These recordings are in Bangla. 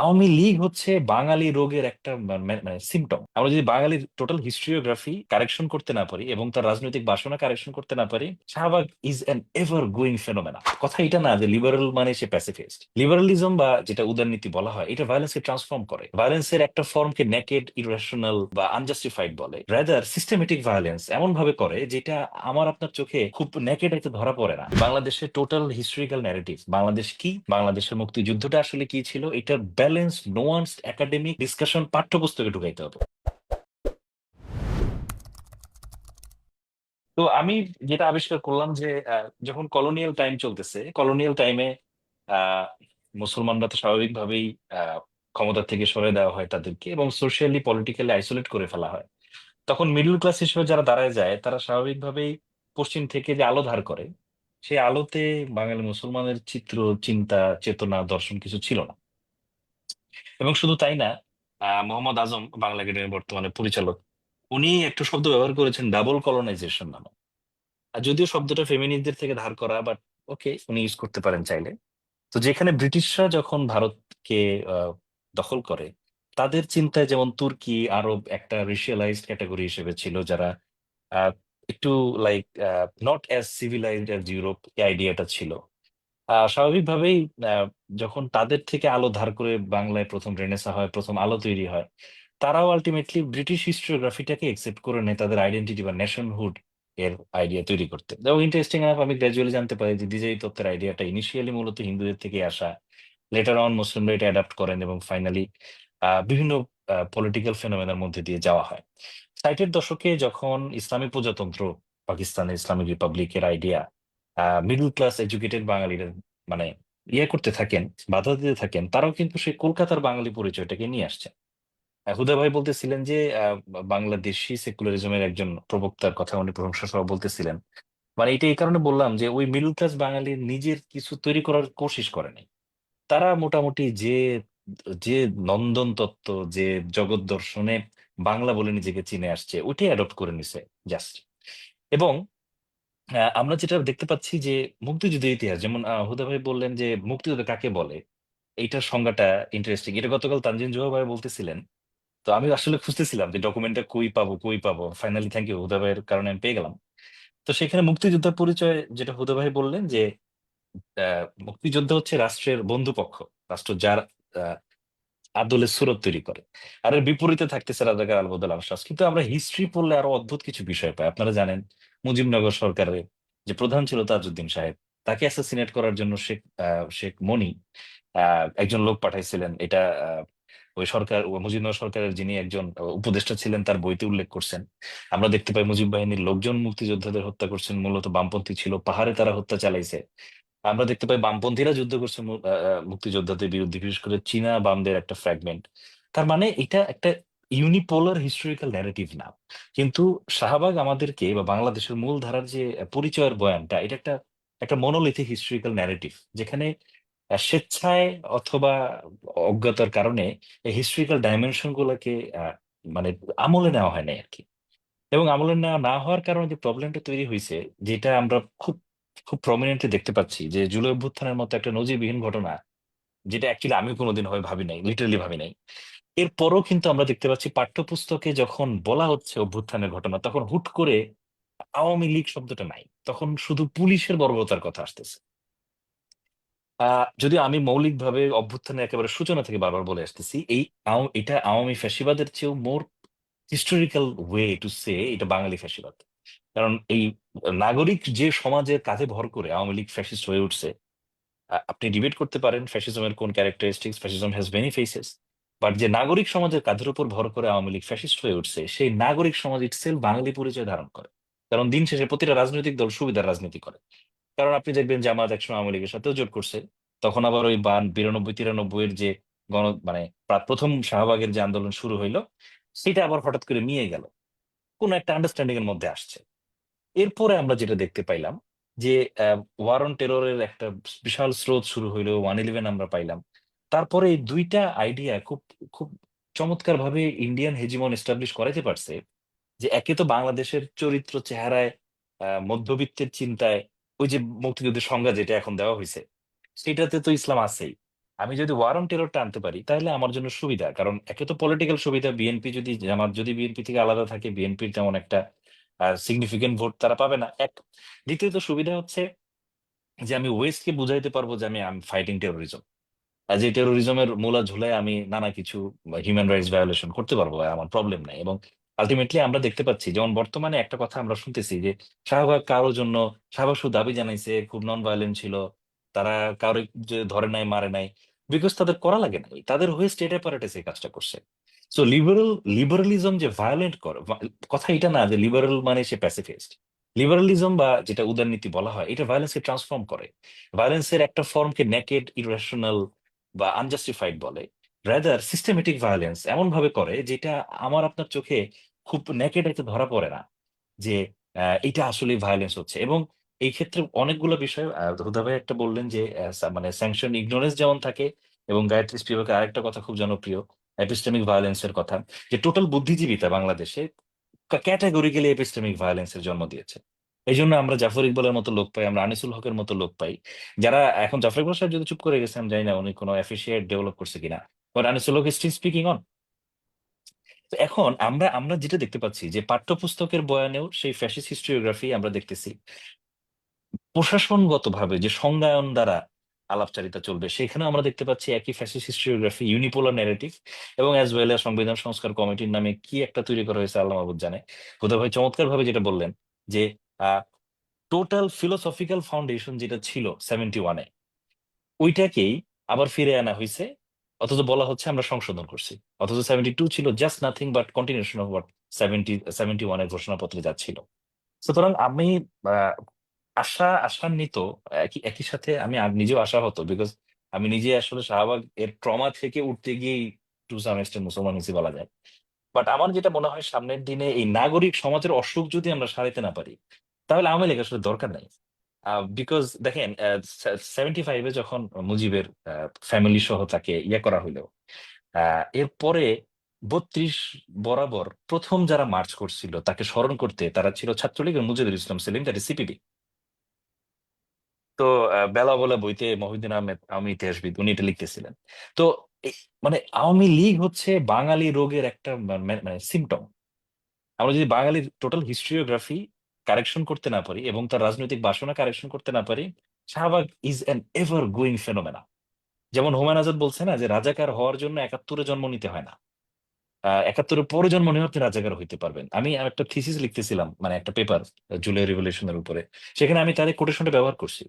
আওয়ামী লীগ হচ্ছে বাঙালি রোগের একটা মা- মা- মানে সিমটম আমরা যদি বাঙালির টোটাল হিস্ট্রিওগ্রাফি কারেকশন করতে না পারি এবং তার রাজনৈতিক বাসনা কারেকশন করতে না পারি, Shahbag is an ever going phenomena কথা এটা না যে লিবারেল মানে সে প্যাসিফিস্ট লিবারালিজম বা যেটা উদারনীতি বলা হয়, এটা ভায়োলেন্সকে ট্রান্সফর্ম করে। ভায়োলেন্সের একটা ফর্মকে নেকেড ইরেশনাল বা আনজাস্টিফাইড বলে। রাদার সিস্টেমেটিক ভায়োলেন্স এমন ভাবে করে যেটা আমার আপনার চোখে খুব নেকেড এতে ধরা পড়ে না। বাংলাদেশের টোটাল হিস্টোরিক্যাল ন্যারেটিভ বাংলাদেশ কি, বাংলাদেশের মুক্তিযুদ্ধটা আসলে কি ছিল, এটার ব্যালেন্স নোয়ান্স একাডেমিক ডিসকাশন পাঠ্যপুস্তকে ঢুকাইতে হবে। তো আমি যেটা আবিষ্কার করলাম যে যখন কলোনিয়াল টাইম চলতেছে কলোনিয়াল টাইমে মুসলমানরা তো স্বাভাবিকভাবেই ক্ষমতা থেকে সরে দেওয়া হয় তাদেরকে এবং সোশিয়ালি পলিটিক্যালি আইসোলেট করে ফেলা হয়। তখন মিডল ক্লাস হিসেবে যারা দাঁড়ায় যায়, তারা স্বাভাবিকভাবেই পশ্চিম থেকে যে আলো ধার করে, সেই আলোতে বাঙালি মুসলমানের চিত্র, চিন্তা, চেতনা, দর্শন কিছু ছিল না। এবং শুধু তাই না মোহাম্মদ আজম বাংলা একাডেমির বর্তমানে পরিচালক। উনি একটা শব্দ ব্যবহার করেছেন ডাবল কলোনাইজেশন নামে। আর যদিও শব্দটা ফেমিনিস্টদের থেকে ধার করা বাট ওকে উনি ইউজ করতে পারেন চাইলে। তো যেখানে ব্রিটিশরা যখন ভারতকে দখল করে, তাদের চিন্তায় যেমন তুর্কি, আরব একটা রেশিয়ালাইজড ক্যাটাগরি হিসেবে ছিল, যারা একটু like not as civilized as Europe এই আইডিয়াটা ছিল। আহ, স্বাভাবিকভাবেই আহ, যখন তাদের থেকে আলো ধার করে বাংলায় প্রথম রেনেসা হয় প্রথম আলো তৈরি হয় তারাও আলটিমেটলি ব্রিটিশ হিস্টোগ্রাফিটাকে একসেপ্ট করে নেয় তাদের আইডেন্টিটি বা নেশনহুড এর আইডিয়া তৈরি করতে। এবং ইন্টারেস্টিং আমি গ্র্যাজুয়ালি জানতে পারি যে দ্বিজয়ী তত্ত্বের আইডিয়াটা ইনিশিয়ালি মূলত হিন্দুদের থেকে আসা লেটার অন মুসলিমরা এটা অ্যাডাপ্ট করেন এবং ফাইনালি বিভিন্ন পলিটিক্যাল ফেনোমেনার মধ্যে দিয়ে যাওয়া হয়। ষাটের দশকে যখন ইসলামী প্রজাতন্ত্র পাকিস্তানের ইসলামিক রিপাবলিকের আইডিয়া মিডল ক্লাস এডুকেটেড বাঙালিরা মানে ইয়ে করতে থাকেন, বাধা দিতে থাকেন, তারাও কিন্তু সেই কলকাতার বাঙালি পরিচয়টাকে নিয়ে আসছেন হুদা ভাই বলতেছিলেন যে বাংলাদেশি সেকুলারিজমের একজন প্রবক্তার কথা উনি প্রশংসা সহ বলতেছিলেন। মানে এটা এই কারণে বললাম যে, ওই মিডল ক্লাস বাঙালি নিজের কিছু তৈরি করার কোশিশ করেনি তারা মোটামুটি যে যে নন্দন তত্ত্ব, যে জগৎ দর্শনে বাংলা বলে নিজেকে চিনে আসছে, ওইটাই অ্যাডপ্ট করে নিছে জাস্ট এবং আহ, আমরা যেটা দেখতে পাচ্ছি যে মুক্তিযুদ্ধের ইতিহাস যেমন হুদা ভাই বললেন যে মুক্তিযুদ্ধ কাকে বলে? এইটার সংজ্ঞাটা ইন্টারেস্টিং এটা গতকাল তানজিন জোহা ভাই বলতেছিলেন। তো আমি আসলে খুঁজতেছিলাম যে ডকুমেন্টটা কই পাবো কই পাবো? ফাইনালি থ্যাংক ইউ হুদা ভাইয়ের কারণে আমি পেয়ে গেলাম। তো সেখানে মুক্তিযোদ্ধার পরিচয় যেটা হুদা ভাই বললেন যে আহ, মুক্তিযোদ্ধা হচ্ছে রাষ্ট্রের বন্ধুপক্ষ রাষ্ট্র যার আদলে সুরত তৈরি করে। আর এর বিপরীতে থাকতেছে রাজাকার আলবদল আনসাস কিন্তু আমরা হিস্ট্রি পড়লে আরও অদ্ভুত কিছু বিষয় পাই আপনারা জানেন। মুজিবনগর সরকারের যে প্রধান ছিল তাজউদ্দিন সাহেব, তাকে অ্যাসাসিনেট করার জন্য শেখ শেখ মনি একজন লোক পাঠাইছিলেন। এটা ওই সরকার মুজিবনগর সরকারের যিনি একজন উপদেষ্টা ছিলেন, তার বইতে উল্লেখ করছেন। আমরা দেখতে পাই মুজিব বাহিনীর লোকজন, মুক্তিযোদ্ধাদের হত্যা করছেন। মূলত বামপন্থী ছিল, পাহাড়ে তারা হত্যা চালাইছে। আমরা দেখতে পাই বামপন্থীরা যুদ্ধ করছে মুক্তিযোদ্ধাদের বিরুদ্ধে, বিশেষ করে চীনা বামদের একটা ফ্র্যাগমেন্ট তার মানে এটা একটা ইউনিপোলার হিস্টোরিক্যাল ন্যারেটিভ না। কিন্তু শাহবাগ আমাদেরকে বা বাংলাদেশের মূল ধারার যে পরিচয়ের বয়ানটা, এটা একটা একটা মনোলিথিক হিস্টোরিক্যাল ন্যারেটিভ যেখানে স্বেচ্ছায় অথবা অজ্ঞতার কারণে এই হিস্টোরিক্যাল ডাইমেনশন গুলোকে মানে আমলে নেওয়া হয় নাই আর কি। এবং আমলে নেওয়া না হওয়ার কারণে যে প্রবলেমটা তৈরি হয়েছে, যেটা আমরা খুব খুব প্রমিনেন্টলি দেখতে পাচ্ছি যে জুলাই অভ্যুত্থানের মতো একটা নজিরবিহীন ঘটনা, যেটা অ্যাকচুয়ালি আমি কোনোদিন হয় ভাবি নাই লিটারালি ভাবি নাই। এরপরও কিন্তু আমরা দেখতে পাচ্ছি পাঠ্যপুস্তকে যখন বলা হচ্ছে অভ্যুত্থানের ঘটনা, তখন হুট করে আওয়ামী লীগ শব্দটা নাই। তখন শুধু পুলিশের বর্বরতার কথা আসতেছে। যদি আমি মৌলিকভাবে অভ্যুত্থানের একেবারে সূচনা থেকে বারবার বলে আসতেছি, এই এটা আওয়ামী ফ্যাসিবাদের চেয়েও more historical way to say এটা বাঙালি ফ্যাসিবাদ। কারণ এই নাগরিক যে সমাজের কাঁধে ভর করে আওয়ামী লীগ ফ্যাসিস্ট হয়ে উঠছে আপনি ডিবেট করতে পারেন, ফ্যাসিজমের কোন characteristics fascism has many faces but যে নাগরিক সমাজের কাঁধের উপর ভর করে আওয়ামী লীগ ফ্যাসিস্ট হয়ে উঠছে, সেই নাগরিক সমাজ ইটসেলফ বাঙালি পরিচয় ধারণ করে। কারণ দিন শেষে প্রতিটা রাজনৈতিক দল সুবিধার রাজনীতি করে। কারণ আপনি দেখবেন জামাত একসময় আওয়ামী লীগের সাথেও জোট করছে। তখন আবার ওই বান বিরানব্বই তিরানব্বই এর যে গণ মানে প্রথম শাহবাগের যে আন্দোলন শুরু হইল, সেটা আবার হঠাৎ করে মিয়ে গেল। কোন একটা আন্ডারস্ট্যান্ডিং এর মধ্যে আসছে। এরপরে আমরা যেটা দেখতে পাইলাম যে ওয়ার অন টেররের একটা বিশাল স্রোত শুরু হইল ওয়ান ইলেভেন আমরা পাইলাম। তারপরে এই দুইটা আইডিয়া খুব খুব চমৎকার ভাবে ইন্ডিয়ান হেজিমন এস্টাবলিশ করাইতে পারছে যে একে তো বাংলাদেশের চরিত্র চেহারায় মধ্যবিত্তের চিন্তায়, ওই যে মুক্তিযুদ্ধের সংজ্ঞা যেটা এখন দেওয়া হয়েছে সেটাতে তো ইসলাম আছেই। আমি যদি ওয়ার অন টেররটা আনতে পারি, তাহলে আমার জন্য সুবিধা, কারণ একে তো পলিটিক্যাল সুবিধা বিএনপি যদি আমার যদি বিএনপি থেকে আলাদা থাকে বিএনপির তেমন একটা সিগনিফিকেন্ট ভোট তারা পাবে না। এক, দ্বিতীয়ত সুবিধা হচ্ছে যে আমি ওয়েস্টকে বুঝাইতে পারব যে আমি আই ফাইটিং টেরোরিজম যে টেরোরিজমের মূলা ঝুলায় আমি নানা কিছু হিউম্যান রাইটস ভায়োলেশন করতে পারব আমার প্রবলেম নাই। এবং আলটিমেটলি আমরা দেখতে পাচ্ছি, যেমন বর্তমানে একটা কথা আমরা শুনতেছি যে শাহবাগ কারোর জন্য, শাহবাগ শুধু দাবি জানাইছে খুব নন ভায়োলেন্ট ছিল, তারা কারও ধরে নাই, মারে নাই বিকজ তাদের করা লাগে নাই। তাদের হয়ে স্টেট অ্যাপারেটাস এই কাজটা করছে। সো লিবারেল লিবারালিজম যে ভায়োলেন্ট করে কথা এটা না যে লিবারেল মানে সে প্যাসিফিস্ট লিবারালিজম বা যেটা উদারনীতি বলা হয়, এটা ভায়োলেন্সকে ট্রান্সফর্ম করে। ভায়োলেন্সের একটা ফর্মকে নেকেড ইরেশনাল বা আনজাস্টিফাইড বলে রাদার সিস্টেমেটিক ভায়োলেন্স এমন ভাবে করে যেটা আমার আপনার চোখে খুব নেকেড ধরা পড়ে না, যে এটা আসলে ভায়োলেন্স হচ্ছে। এবং এই ক্ষেত্রে অনেকগুলো বিষয় হুদা ভাই একটা বললেন যে মানে স্যাংশন ইগনোরেন্স যেমন থাকে এবং গায়ত্রী স্পিবাকের আরেকটা কথা খুব জনপ্রিয় এপিস্টেমিক ভায়োলেন্সের কথা, যে টোটাল বুদ্ধিজীবিতা বাংলাদেশে ক্যাটাগরিক্যালি এপিস্টেমিক ভায়োলেন্সের জন্ম দিয়েছে। এই জন্য আমরা জাফর ইকবালের মতো লোক পাই, আমরা আনিসুল হকের মতো লোক পাই। যারা এখন জাফর ইকবাল সাহেব যদি চুপ করে গেছে, আমি জানি না উনি কোনো অ্যাফিসিয়েট ডেভেলপ করছে কিনা। But Anisul Haque still speaking on তো এখন আমরা আমরা যেটা দেখতে পাচ্ছি যে পাঠ্যপুস্তকের বয়ানেও সেই ফ্যাসিস্ট হিস্ট্রিওগ্রাফি আমরা দেখতেছি। প্রশাসনগতভাবে যে সংজ্ঞায়ন দ্বারা আলাপচারিতা চলবে সেখানে আমরা দেখতে পাচ্ছি একই ফ্যাসিস্ট হিস্ট্রিওগ্রাফি ইউনিপোলার ন্যারেটিভ এবং অ্যাজ ওয়েল এস সংবিধান সংস্কার কমিটির নামে কি একটা তৈরি করা হয়েছে, আল্লাহ মাহবুদ জানে। ভাই চমৎকার ভাবে যেটা বললেন যে টোটাল ফিলোসফিক্যাল ফাউন্ডেশন যেটা ছিল সেভেন্টি ওয়ানে ওইটাকেই আবার ফিরে আনা হয়েছে অথচ বলা হচ্ছে আমরা সংশোধন করছি। অথচ সেভেন্টি টু ছিল just nothing but continuation of seventy seventy ওয়ানের ঘোষণাপত্রে যাচ্ছিল সুতরাং আমি আশা, আশান্বিত, একই একই সাথে আমি নিজেও আশা হতো বিকজ আমি নিজে আসলে শাহবাগ এর ট্রমা থেকে উঠতে গিয়েই টু সাম এক্সটেন্ট মুসলমান হিসেবে বলা যায়। বাট আমার যেটা মনে হয় সামনের দিনে এই নাগরিক সমাজের অসুখ যদি আমরা সারাইতে না পারি তাহলে আওয়ামী লীগ আসলে দরকার নাই। বিকজ দেখেন সেভেন্টি ফাইভে যখন মুজিবের ফ্যামিলি সহ তাকে ইয়ে করা হইল এরপরে বত্রিশ বরাবর প্রথম যারা মার্চ করছিল, তাকে স্মরণ করতে তারা ছিল ছাত্রলীগের মুজিবুল ইসলাম সেলিম দ্যাট সিপিবি তো বেলা বলা বইতে মহিউদ্দিন আহমেদ আওয়ামী ইতিহাসবিদ, উনি এটা লিখতেছিলেন। তো মানে আওয়ামী লীগ হচ্ছে বাঙালি রোগের একটা মানে সিমটম আমরা যদি বাঙালির টোটাল হিস্ট্রিওগ্রাফি কারেকশন করতে না পারি এবং তার রাজনৈতিক বাসনা কারেকশন করতে না পারি, Shahbag is an ever going phenomena যেমন হুমায়ুন আজাদ বলছে না যে রাজাকার হওয়ার জন্য একাত্তরে জন্ম নিতে হয় না। একাত্তরের পরে জন্ম নিয়ে আপনি রাজাকার হইতে পারবেন। আমি একটা থিসিস লিখতেছিলাম মানে একটা পেপার জুলাই রিভলিউশনের উপরে। সেখানে আমি তাদের কোটেশনটা ব্যবহার করছি।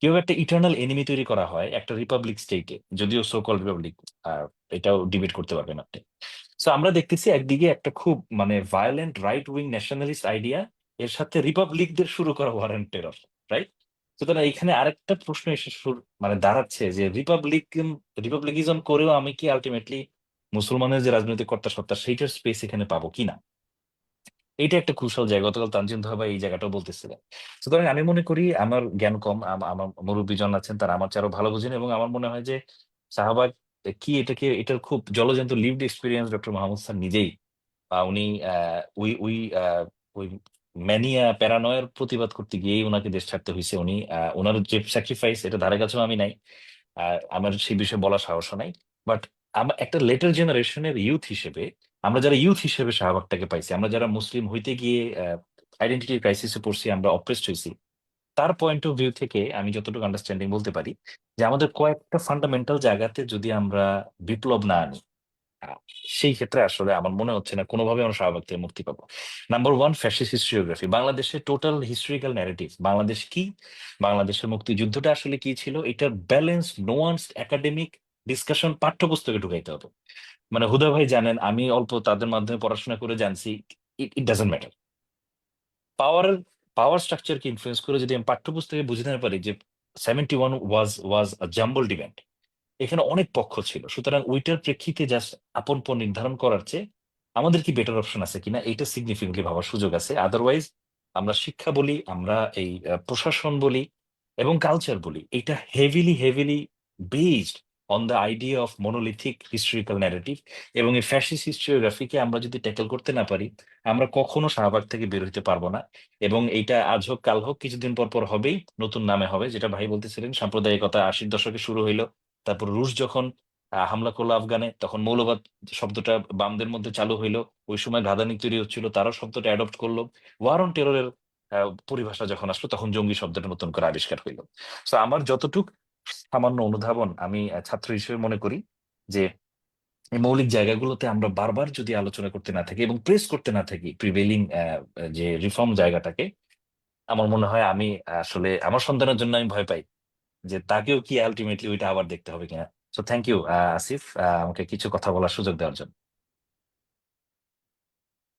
কীভাবে একটা ইটার্নাল এনিমি তৈরি করা হয় একটা রিপাবলিক স্টেটে যদিও সো কল রিপাবলিক এটাও ডিবেট করতে পারবেন আপনি। সো আমরা দেখতেছি একদিকে একটা খুব মানে violent right wing nationalist idea এর সাথে রিপাবলিকদের শুরু করা ওয়ারেন্ট টেরর রাইট সুতরাং এখানে আরেকটা প্রশ্ন এসে মানে দাঁড়াচ্ছে যে রিপাবলিক রিপাবলিকিজম করেও আমি কি আলটিমেটলি মুসলমানের যে রাজনৈতিক কর্তা সত্তা সেইটার স্পেস এখানে পাবো কিনা এটা একটা কুশল জায়গা গতকাল তানজিম ধোবা এই জায়গাটাও বলতেছিলেন। সুতরাং আমি মনে করি আমার জ্ঞান কম আমার মুরব্বীজন আছেন তারা আমার আরও ভালো বুঝেন এবং আমার মনে হয় যে শাহবাগ কি এটাকে এটার খুব জলজন্ত lived experience doctor Mahmud sir নিজেই আহ, উনি ওই ওই ওই ম্যানিয়া প্যারানয়ের প্রতিবাদ করতে গিয়েই ওনাকে দেশ ছাড়তে হয়েছে উনি। ওনার যে স্যাক্রিফাইস এটা ধারে কাছেও আমি নাই। আমার সেই বিষয়ে বলার সাহসও নাই। বাট আমার একটা লেটার জেনারেশনের ইউথ হিসেবে, আমরা যারা ইউথ হিসেবে শাহবাগটাকে পাইছি, আমরা যারা মুসলিম হইতে গিয়ে আইডেন্টিটি ক্রাইসিসে পড়ছি, আমরা অপ্রেসড হয়েছি তার পয়েন্ট অফ ভিউ থেকে আমি যতটুকু আন্ডারস্ট্যান্ডিং বলতে পারি, যে আমাদের কয়েকটা ফান্ডামেন্টাল জায়গাতে যদি আমরা বিপ্লব না আনি সেই ক্ষেত্রে আসলে আমার মনে হচ্ছে না, কোনোভাবে আমরা শাহবাগ থেকে মুক্তি পাবো। নাম্বার ওয়ান ফ্যাসিস্ট হিস্ট্রিওগ্রাফি বাংলাদেশের টোটাল হিস্ট্রিক্যাল ন্যারেটিভ বাংলাদেশ কি? বাংলাদেশের মুক্তিযুদ্ধটা আসলে কি ছিল? এটার ব্যালেন্স নোয়ান্স একাডেমিক ডিসকাশন পাঠ্যপুস্তকে ঢুকাইতে হবে। মানে হুদা ভাই জানেন, আমি অল্প তাদের মাধ্যমে পড়াশোনা করে জানছি it doesn't matter power power স্ট্রাকচারকে influence করে যদি আমি পাঠ্যপুস্তকে বুঝতে নিতে পারি যে seventy one was was a jumble event এখানে অনেক পক্ষ ছিল। সুতরাং ওইটার প্রেক্ষিতে জাস্ট আপন পর নির্ধারণ করার চেয়ে আমাদের কি বেটার অপশন আছে কিনা এটা সিগনিফিকেন্টলি ভাবার সুযোগ আছে। আদারওয়াইজ আমরা শিক্ষা বলি, আমরা এই প্রশাসন বলি এবং কালচার বলি। এটা heavily heavily based on the idea of monolithic historical narrative এবং এই ফ্যাসিস্ট হিস্টোরিওগ্রাফিকে আমরা যদি ট্যাকেল করতে না পারি, আমরা কখনো শাহবাগ থেকে বের হতে পারব না এবং এইটা আজ হোক, কাল হোক, কিছুদিন পর পর হবেই, নতুন নামে হবে, যেটা ভাই বলতেছিলেন, সাম্প্রদায়িকতা আশির দশকে শুরু হইল তারপর রুশ যখন হামলা করল আফগানে, তখন মৌলবাদ শব্দটা বামদের মধ্যে চালু হইল। ওই সময় ঘাদানি তৈরি হচ্ছিল, তারাও শব্দটা অ্যাডপ্ট করল। ওয়ার অন টেররের পরিভাষা যখন আসলো, তখন জঙ্গি শব্দটা নতুন করে আবিষ্কার হইল। তো আমার যতটুক সামান্য অনুধাবন আমি ছাত্র হিসেবে মনে করি যে, এই মৌলিক জায়গাগুলোতে আমরা বারবার যদি আলোচনা করতে না থাকি এবং প্রেস করতে না থাকি প্রিভেলিং যে রিফর্ম জায়গাটাকে, আমার মনে হয় আমি আসলে আমার সন্তানের জন্য আমি ভয় পাই। যে তাকেও কি আলটিমেটলি ওইটা আবার দেখতে হবে কিনা? সো থ্যাংক ইউ আসিফ আমাকে কিছু কথা বলার সুযোগ দেওয়ার জন্য।